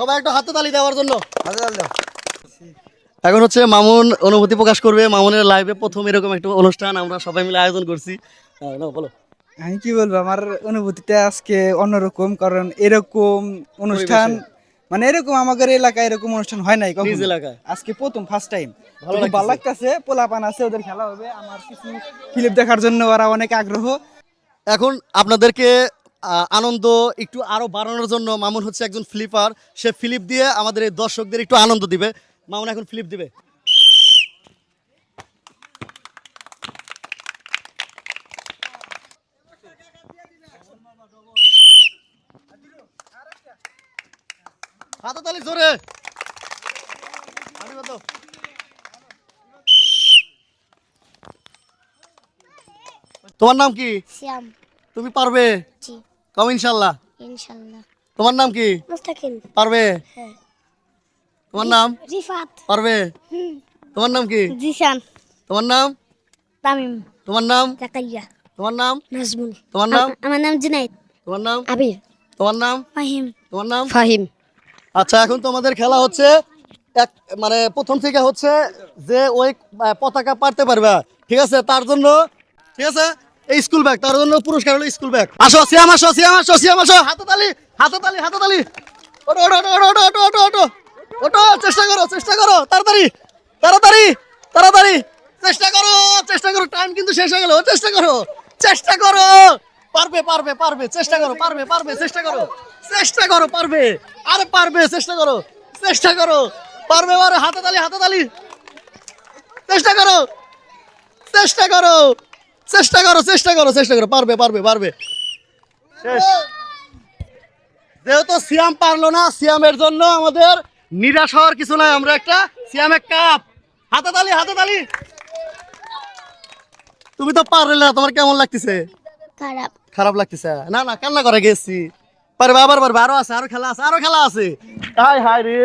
সবাই একটু হাতে তালি দেওয়ার জন্য। হাতে তালি দাও। এখন হচ্ছে মামুন অনুভূতি প্রকাশ করবে। মামুনের লাইভে প্রথম এরকম একটা অনুষ্ঠান আমরা সবাই মিলে আয়োজন করছি। বলো। আমি কি বলব আমার অনুভূতিটা আজকে অন্যরকম কারণ এরকম অনুষ্ঠান মানে এরকম আমাদের এলাকায় এরকম অনুষ্ঠান হয় নাই কখনো। এলাকায়। আজকে প্রথম ফার্স্ট টাইম ভালো লাগতেছে। পোলাপান আছে ওদের খেলা হবে। আমার কিছু ক্লিপ দেখার জন্য ওরা অনেক আগ্রহ। এখন আপনাদেরকে আনন্দ একটু আরও বাড়ানোর জন্য মামুন হচ্ছে একজন ফ্লিপার সে ফ্লিপ দিয়ে আমাদের এই দর্শকদের একটু আনন্দ দিবে। মামুন এখন ফ্লিপ দিবে। হাততালি জোরে। তোমার নাম কি? শ্যাম। তুমি পারবে? জি। কম ইনশাল্লাহ ইনশাল্লাহ তোমার নাম কি? মুস্তাকিম পারবে? হ্যাঁ। তোমার নাম? রিফাত। পারবে? হুম। তোমার নাম কি? জিশান। তোমার নাম? তামিম। তোমার নাম? জাকারিয়া তোমার নাম? নাজমুল। তোমার নাম? আমার নাম জুনাইদ। তোমার নাম? আবির। তোমার নাম? ফাহিম। তোমার নাম? ফাহিম। আচ্ছা এখন তোমাদের খেলা হচ্ছে এক মানে প্রথম থেকে হচ্ছে যে ওই পতাকা পারতে পারবে। ঠিক আছে? তার জন্য ঠিক আছে? এই স্কুল ব্যাগ তার জন্য পুরস্কার হলো স্কুল ব্যাগ আসো, সিয়াম আসো সিয়াম আসো সিয়াম, আসো। হাতে তালি হাতে তালি হাতে তালি ওটো ওটো ওটো ওটো ওটো ওটো ওটো ওটো চেষ্টা করো চেষ্টা করো। তাড়াতাড়ি তাড়াতাড়ি তাড়াতাড়ি। চেষ্টা করো চেষ্টা করো। টাইম কিন্তু শেষ হয়ে গেল। চেষ্টা করো চেষ্টা করো। পারবে পারবে পারবে। চেষ্টা করো, পারবে পারবে, চেষ্টা করো। চেষ্টা করো, পারবে। আরে পারবে, চেষ্টা করো। চেষ্টা করো। পারবে পারবে হাতে তালি হাতে তালি চেষ্টা করো। চেষ্টা করো। চেষ্টা করো চেষ্টা করো চেষ্টা করো পারবে পারবে পারবে যেহেতু সিয়াম পারল না সিয়ামের জন্য আমাদের নিরাশ হওয়ার কিছু নাই আমরা একটা সিয়ামের কাপ হাতে তালি হাতে তালি তুমি তো পারলে না তোমার কেমন লাগতেছে খারাপ খারাপ লাগতেছে না না কান্না করে গেছি পারবে আবার পারবে আরও আছে আরও খেলা আছে আরও খেলা আছে হাই হাই রে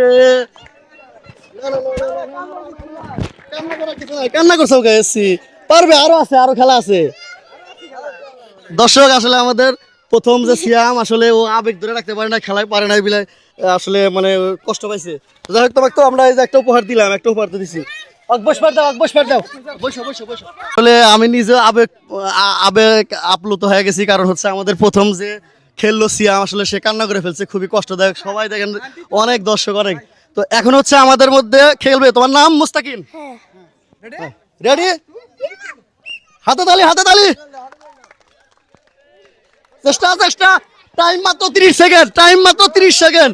কান্না করার কিছু নাই কান্না করছ গেছি পারবে আরও আছে আরও খেলা আছে। দর্শক আসলে আমাদের প্রথম যে সিয়াম আসলে ও আবেগ ধরে রাখতে পারে না খেলায় পারে না বিলাই আসলে মানে কষ্ট পাইছে। যাই হোক তোমাকে তো আমরা এই যে একটা উপহার দিলাম একটা উপহার তো দিছি। আসলে আমি নিজে আবেগ আবেগ আপ্লুত হয়ে গেছি কারণ হচ্ছে আমাদের প্রথম যে খেললো সিয়াম আসলে সে কান্না করে ফেলছে খুবই কষ্টদায়ক। সবাই দেখেন অনেক দর্শক অনেক। তো এখন হচ্ছে আমাদের মধ্যে খেলবে তোমার নাম মুস্তাকিম? হ্যাঁ। রেডি হাতে তালি হাতে তালি চেষ্টা চেষ্টা। টাইম মাত্র তিরিশ সেকেন্ড টাইম মাত্র তিরিশ সেকেন্ড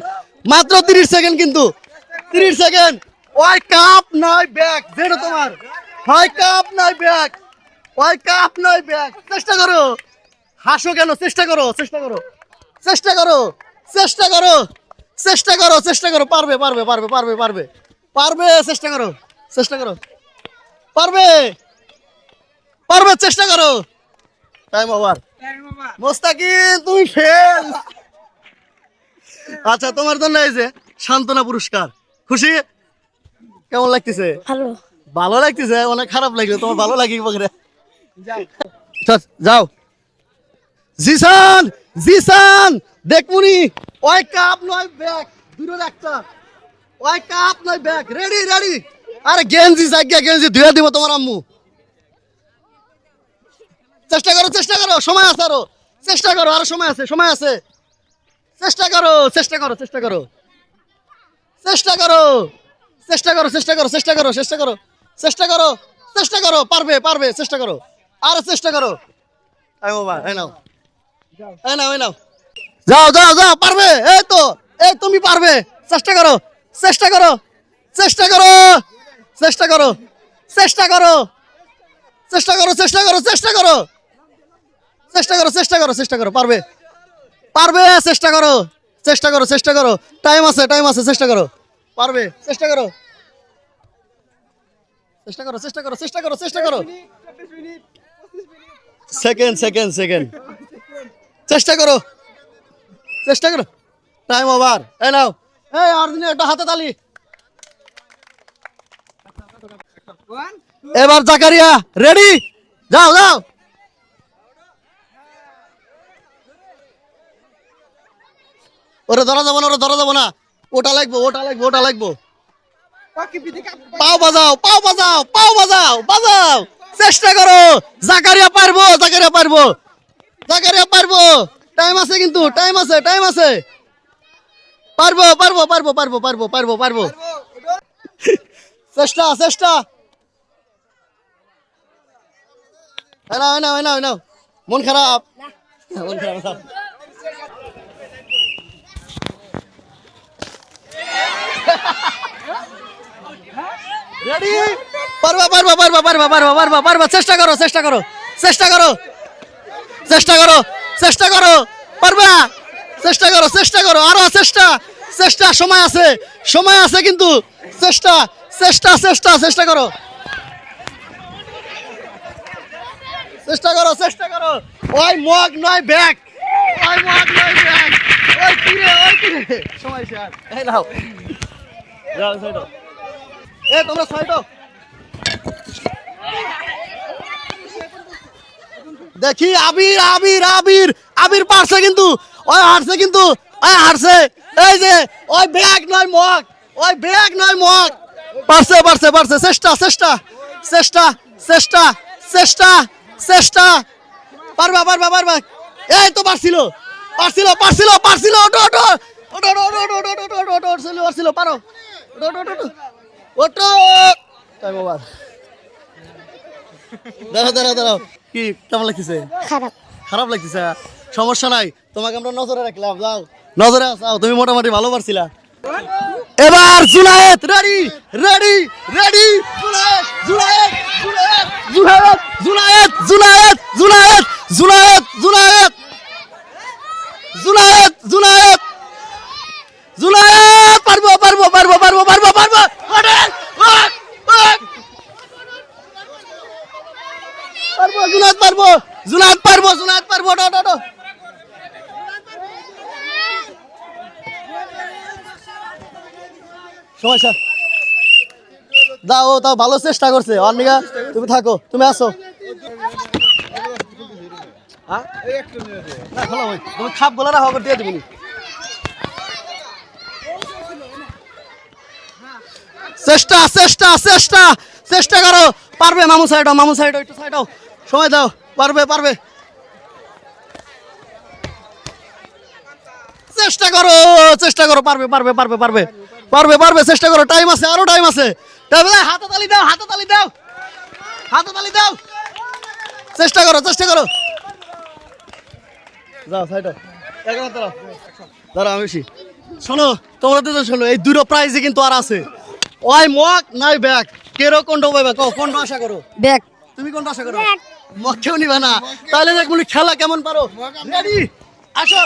মাত্র তিরিশ সেকেন্ড কিন্তু। তিরিশ সেকেন্ড ওই কাপ নাই ব্যাগ যেটা তোমার। হয় কাপ নাই ব্যাগ ওই কাপ নয় ব্যাগ চেষ্টা করো। হাসো কেন? চেষ্টা করো চেষ্টা করো। চেষ্টা করো চেষ্টা করো। চেষ্টা করো চেষ্টা করো। পারবে পারবে পারবে পারবে পারবে। পারবে, চেষ্টা করো চেষ্টা করো। পারবে। পারবে চেষ্টা করো। টাইম ওভার মোস্তাকিম তুমি ফেল আচ্ছা তোমার জন্য এই যে সান্ত্বনা পুরস্কার। খুশি? কেমন লাগতেছে? ভালো। ভালো লাগতেছে? অনেক খারাপ লাগল। তোমার ভালো লাগে বগরে যাও। জিসান জিসান দেখমুনি। ওই কাপ নয় ব্যাগ। দুটো একটা ওই কাপ নয় ব্যাগ। রেডি রেডি আরে গেঞ্জি জায়গা গেঞ্জি ধুয়ে দিব তোমার আম্মু। চেষ্টা করো চেষ্টা করো সময় আছে আরও চেষ্টা করো আরও সময় আছে সময় আছে চেষ্টা করো চেষ্টা করো চেষ্টা করো চেষ্টা করো চেষ্টা করো চেষ্টা করো চেষ্টা করো চেষ্টা করো চেষ্টা করো চেষ্টা করো পারবে পারবে চেষ্টা করো আরও চেষ্টা করো এই বাবা এই নাও এই নাও এই নাও যাও যাও যাও পারবে এই তো এই তুমি পারবে চেষ্টা করো চেষ্টা করো চেষ্টা করো চেষ্টা করো চেষ্টা করো চেষ্টা করো চেষ্টা করো চেষ্টা করো চেষ্টা করো চেষ্টা করো চেষ্টা করো, পারবে? পারবে, চেষ্টা করো চেষ্টা করো চেষ্টা করো। টাইম আছে টাইম আছে, চেষ্টা করো। পারবে? চেষ্টা করো। চেষ্টা করো চেষ্টা করো চেষ্টা করো চেষ্টা করো। সেকেন্ড সেকেন্ড সেকেন্ড চেষ্টা করো। চেষ্টা করো। টাইম ওভার এই নাও। এই আর দিনে একটা হাতে তালি। এবার জাকারিয়া রেডি যাও যাও। ওরে ধরা যাব না ওরে ধরা যাব না। ওটা লাগবো ওটা লাগবো ওটা লাগবো। পাও বাজাও পাও বাজাও পাও বাজাও বাজাও। চেষ্টা করো। জাকারিয়া পারব জাকারিয়া পারব। জাকারিয়া পারব। টাইম আছে কিন্তু টাইম আছে টাইম আছে। পারব পারব পারব পারব পারব পারব পারব। চেষ্টা চেষ্টা। নাও, এই নাও, এই নাও, এই নাও। মন খারাপ। মন খারাপ। রেডি পারবা পারবা পারবা পারবা পারবা পারবা পারবা। চেষ্টা করো চেষ্টা করো চেষ্টা করো চেষ্টা করো চেষ্টা করো। পারবা? চেষ্টা করো চেষ্টা করো। আরও চেষ্টা চেষ্টা, সময় আছে সময় আছে কিন্তু চেষ্টা চেষ্টা চেষ্টা চেষ্টা করো। চেষ্টা করো চেষ্টা করো। ওই মগ নয়, ব্যাগ। ওই মগ নয়, ব্যাগ। ওই কিরে ওই কিরে সময় শেষ। এই নাও। যাও এ তোমরা দেখি আবির আবির আবির আবির পারছে কিন্তু ওই হারছে কিন্তু ওই হারছে এই যে ওই ব্যাগ নয় মগ ওই ব্যাগ নয় মগ পারছে পারছে পারছে চেষ্টা চেষ্টা চেষ্টা চেষ্টা চেষ্টা চেষ্টা পারবা পারবা পারবা এই তো পারছিল পারছিল পারছিল পারছিল ওটো ওটো ওটো ওটো ওটো ওটো ওটো ওটো ওটো ওটো পারো ওটো ওটো ওটো ওটো টাইম ওভার। দাঁড়াও দাঁড়াও দাঁড়াও। কি কেমন লাগতেছে? খারাপ। খারাপ লাগতেছে সমস্যা নাই। তোমাকে আমরা নজরে রাখলাম যাও। নজরে আসাও তুমি মোটামুটি ভালো পারছিলা। এবার জুনায়েত রেডি রেডি রেডি সমস্যা দাও তাও ভালো চেষ্টা করছে। অন্নিকা তুমি থাকো তুমি আসো। হ্যাঁ? না, খাপ বলে রাখো দিয়ে দিবনি চেষ্টা চেষ্টা চেষ্টা চেষ্টা করো। পারবে মামু সাইড মামু সাইড একটু সাইড সময় দাও পারবে পারবে। চেষ্টা করো চেষ্টা করো পারবে পারবে পারবে পারবে। পারবে পারবে চেষ্টা করো টাইম আছে আরও টাইম আছে। হাতে তালি দাও হাতে তালি দাও হাতে তালি দাও। চেষ্টা করো চেষ্টা করো। যাও সাইড আমি বেশি। শোনো তোমরা দুজন শোনো এই দুটো প্রাইজে কিন্তু আর আছে। ওই মগ নাই ব্যাগ। কেরো কোনটা পাইবা? কো কোনটা আশা করো? ব্যাগ। তুমি কোনটা আশা করো? মগ কেউ নিবা না। তাহলে দেখ খেলা কেমন পারো? রেডি আসো।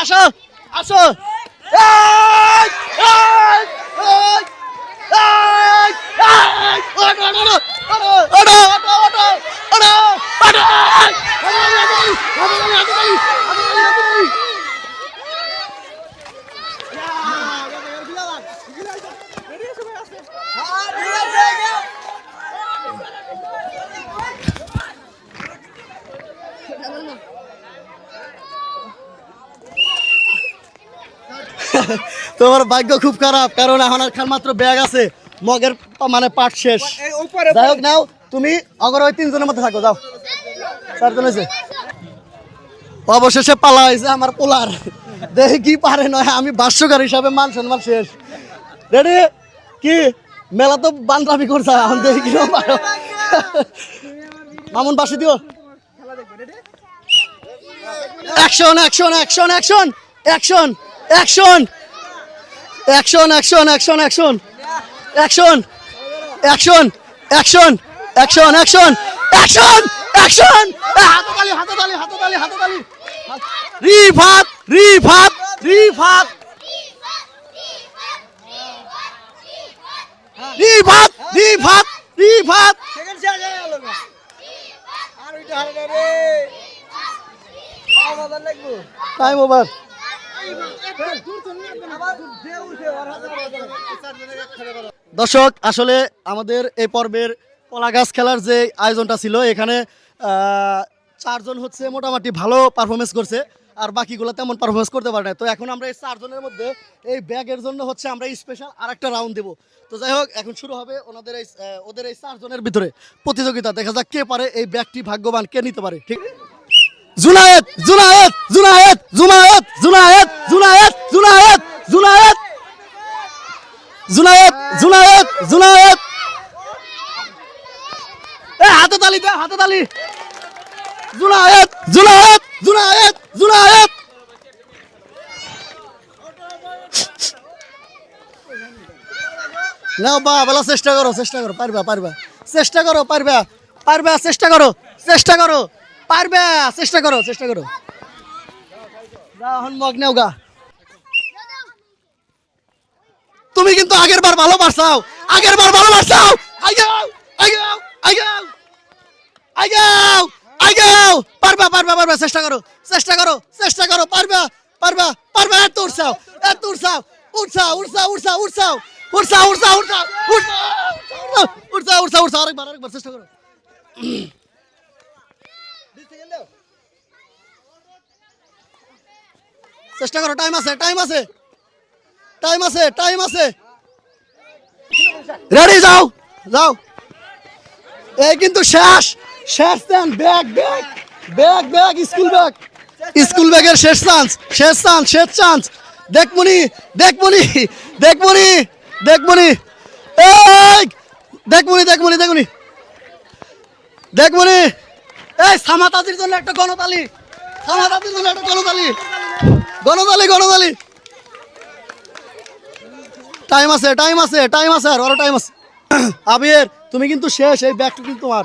আসো। আসো। Oh, তোমার ভাগ্য খুব খারাপ কারণ এখন আর খান মাত্র ব্যাগ আছে মগের মানে পাট শেষ। যাই হোক নাও তুমি অগর ওই তিনজনের মধ্যে থাকো যাও। চারজন হয়েছে। অবশেষে পালা হয়েছে আমার পোলার। দেখি কি পারে নয় আমি ভাষ্যকার হিসাবে মান সম্মান শেষ। রেডি কি? মেলা তো বান্দামি করছে এখন দেখি কি পারো মামুন বাসি দিও। Action action action action action action action action action action action action action action action action action হাততালি হাততালি হাততালি হাততালি রিফাত রিফাত রিফাত। রিফাত রিফাত রিফাত। টাইম ওভার দর্শক, আসলে আমাদের এই পর্বের কলা গাছ খেলার যে আয়োজনটা ছিল, এখানে চারজন হচ্ছে মোটামুটি ভালো পারফরমেন্স করছে, আর বাকিগুলো তেমন পারফরমেন্স করতে পারে না তো এখন আমরা এই চারজনের মধ্যে এই ব্যাগের জন্য হচ্ছে আমরা স্পেশাল আর একটা রাউন্ড দেবো। তো যাই হোক, এখন শুরু হবে ওনাদের এই ওদের এই চারজনের ভিতরে প্রতিযোগিতা। দেখা যাক কে পারে এই ব্যাগটি ভাগ্যবান, কে নিতে পারে, ঠিক? জুনায়েত জুনায়েদ জুনায়েদ! তালি জুনায়েদ জুনায়েদ জুনায়েদ জুনায়েদ। না বা, বলা চেষ্টা করো চেষ্টা করো, পারবা পারবা। চেষ্টা করো, পারবা পারবা, চেষ্টা করো চেষ্টা করো, পারবা, চেষ্টা করো চেষ্টা করো। তুমি কিন্তু আগের বার ভালো পারছাও। আগের বার ভালো পারছাও আইগাও আইগাও আইগাও আইগাও আইগাও পারবা পারবা পারবা চেষ্টা করো চেষ্টা করো চেষ্টা করো পারবা পারবা পারবা এত উঠছাও এত উঠছাও উঠছাও উঠছাও উঠছাও উঠছাও উঠছাও উঠছাও উঠছাও উঠছাও উঠছাও উঠছাও আরেকবার আরেকবার চেষ্টা করো চেষ্টা করো টাইম আছে টাইম আছে টাইম আছে টাইম আছে রেডি যাও যাও এই কিন্তু শেষ শেষ chance bag bag bag bag school bag school ব্যাগের শেষ চান্স শেষ চান্স শেষ চান্স দেখমনি দেখমনি দেখমনি দেখমনি এই দেখমনি দেখমনি দেখমনি দেখমনি এই, সামাতাজির জন্য একটা গণতালি। সামাতাজির জন্য একটা গণতালি। গণতালি গণতালি। টাইম আছে টাইম আছে টাইম আছে, আর আরও টাইম আছে। আবির, তুমি কিন্তু শেষ, এই ব্যাগটা কিন্তু তোমার।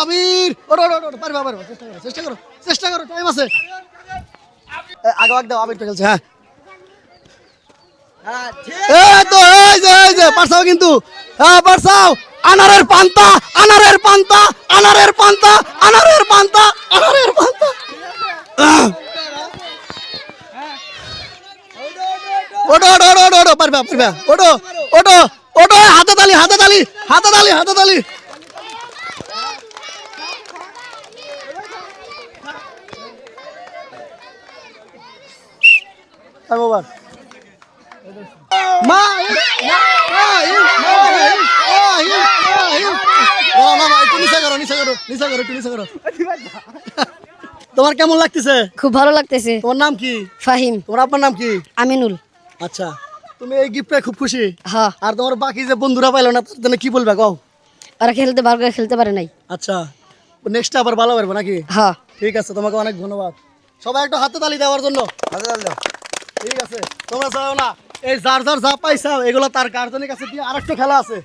আবির ওটো ওটো ওটো পারবা পারবা চেষ্টা করো চেষ্টা করো চেষ্টা করো টাইম আছে। আগে আগে দাও আবিরটা খেলছে হ্যাঁ। এই তো এই যে এই যে পারছাও কিন্তু। হ্যাঁ পারছাও। আনারের পান্তা আনারের পান্তা আনারের পান্তা আনারের পান্তা আনারের পান্তা। ওটো ওটো ওটো ওটো পারবা পারবা। ওটো ওটো ওটো হাতে তালি হাতে তালি হাতে তালি হাতে তালি আর মোবার মা মা মা না না একটু নিচা করো নিচা করো নিচা করো করো তোমার কেমন লাগতেছে? খুব ভালো লাগতেছে। তোমার নাম কি? ফাহিম। তোমার আপনার নাম কি? আমিনুল। আচ্ছা তুমি এই গিফটে খুব খুশি। হ্যাঁ। আর তোমার বাকি যে বন্ধুরা পাইলো না তার জন্য কি বলবে কও? ওরা খেলতে ভালো করে খেলতে পারে নাই। আচ্ছা নেক্সট আবার ভালো পারব নাকি? হ্যাঁ। ঠিক আছে তোমাকে অনেক ধন্যবাদ। সবাই একটু হাতে তালি দেওয়ার জন্য। ঠিক আছে, তোমরা যাও না। এই যার যার যা পাইছা, এগুলো তার গার্জেনের কাছে দিয়ে আরেকটা খেলা আছে।